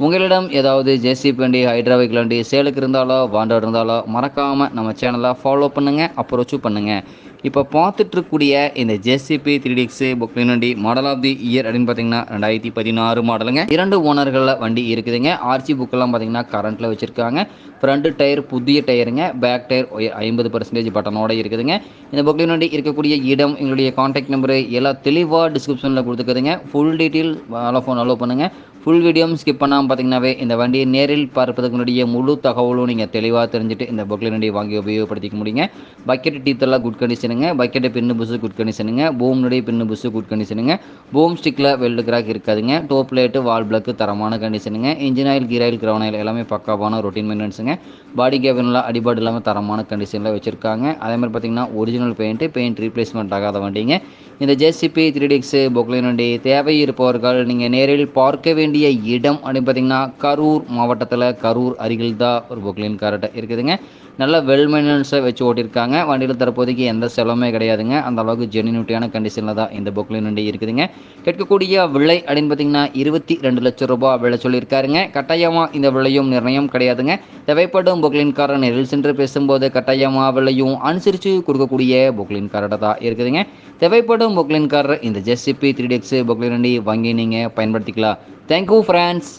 உங்களிடம் ஏதாவது ஜேசிபி வண்டி ஹைட்ராபிக் வண்டி சேலுக்கு இருந்தாலோ வாண்டட் இருந்தாலோ மறக்காமல் நம்ம சேனலை ஃபாலோ பண்ணுங்கள் அப்ரோச்சும் பண்ணுங்கள் இப்போ பார்த்துட்ருக்கக்கூடிய இந்த ஜெசிபி த்ரீ டிக்ஸ் புக்லின் வண்டி மாடல் ஆஃப் தி இயர் அப்படின்னு பார்த்தீங்கன்னா ரெண்டாயிரத்தி பதினாறு மாடலுங்க. இரண்டு ஓனர்களில் வண்டி இருக்குதுங்க. ஆர்சி புக்கெல்லாம் பார்த்தீங்கன்னா கரண்ட்டில் வச்சுருக்காங்க. ஃப்ரண்ட்டு டயர் புதிய டயருங்க பேக் டயர் ஐம்பது பர்சன்டேஜ் பட்டனோட இருக்குதுங்க. இந்த புக்லின் வண்டி இருக்கக்கூடிய இடம் எங்களுடைய காண்டாக்ட் நம்பரு எல்லாம் தெளிவாக டிஸ்கிரிப்ஷனில் கொடுத்துக்குதுங்க. Full detail hello phone allow பண்ணுங்கள் ஃபுல் வீடியோவும் ஸ்கிப் பண்ணாமல் பார்த்தீங்கன்னாவே இந்த வண்டியை நேரில் பார்ப்பதற்கு முன்னாடியே முழு தகவலும் நீங்கள் தெளிவாக தெரிஞ்சுட்டு இந்த புக்லின் வண்டியை வாங்கி உபயோகப்படுத்திக்க முடியுங்க. பக்கெட் டீத்தெல்லாம் குட் கண்டிஷன் கண்டிஷனுங்க பக்கெட்டு பின்னு புஸ்ஸு குட் கண்டிஷனுங்க பூம்னுடைய பின்னு புஸ்ஸு குட் கண்டிஷனுங்க பூம் ஸ்டிக்கில் வெல்டு கிராக் இருக்காதுங்க. டோப் லைட்டு வால் பிளக்கு தரமான கண்டிஷனுங்க engine oil gear oil crown oil எல்லாமே பக்காவான ரொட்டீன் மெயின்டெனன்ஸுங்க. பாடி கேபின்லாம் அடிபாடு இல்லாமல் தரமான கண்டிஷனில் வச்சுருக்காங்க. அதே மாதிரி பார்த்தீங்கன்னா ஒரிஜினல் பெயிண்ட்டு பெயிண்ட் ரீப்ளேஸ்மெண்ட் ஆகாத வண்டிங்க. இந்த ஜேசிபி த்ரீ டிக்ஸு பொக்லின் வண்டி தேவை இருப்பவர்கள் நீங்கள் நேரில் பார்க்க வேண்டிய இடம் அப்படின்னு பார்த்தீங்கன்னா கரூர் மாவட்டத்தில் கரூர் அருகில் தான் ஒரு பொக்லைன் கார்ட்டை இருக்குதுங்க. நல்ல வெல் மெயின்டெனன்ஸை வச்சு ஓட்டியிருக்காங்க. வண்டியில் தற்போதைக்கு எந்த செலவுமே கிடையாதுங்க. அந்த அளவுக்கு ஜெனினியூட்டியான கண்டிஷனில் தான் இந்த பொக்லின் வண்டி இருக்குதுங்க. கேட்கக்கூடிய விலை அப்படின்னு பார்த்தீங்கன்னா இருபத்தி ரெண்டு லட்சம் ரூபாய் விலை சொல்லியிருக்காருங்க. கட்டாயமாக இந்த விலையும் நிர்ணயம் கிடையாதுங்க. தேவைப்படும் பொக்லின் காரை நேரில் சென்று பேசும்போது கட்டாயமாக விலையும் அனுசரித்து கொடுக்கக்கூடிய பொக்லின் தான் இருக்குதுங்க. தேவைப்படும் பொக்லின்காரர் இந்த ஜெஸ்சிபி த்ரீ டெக்ஸ் பொக்லின் வண்டி வாங்கி நீங்கள் பயன்படுத்திக்கலாம். Thank you friends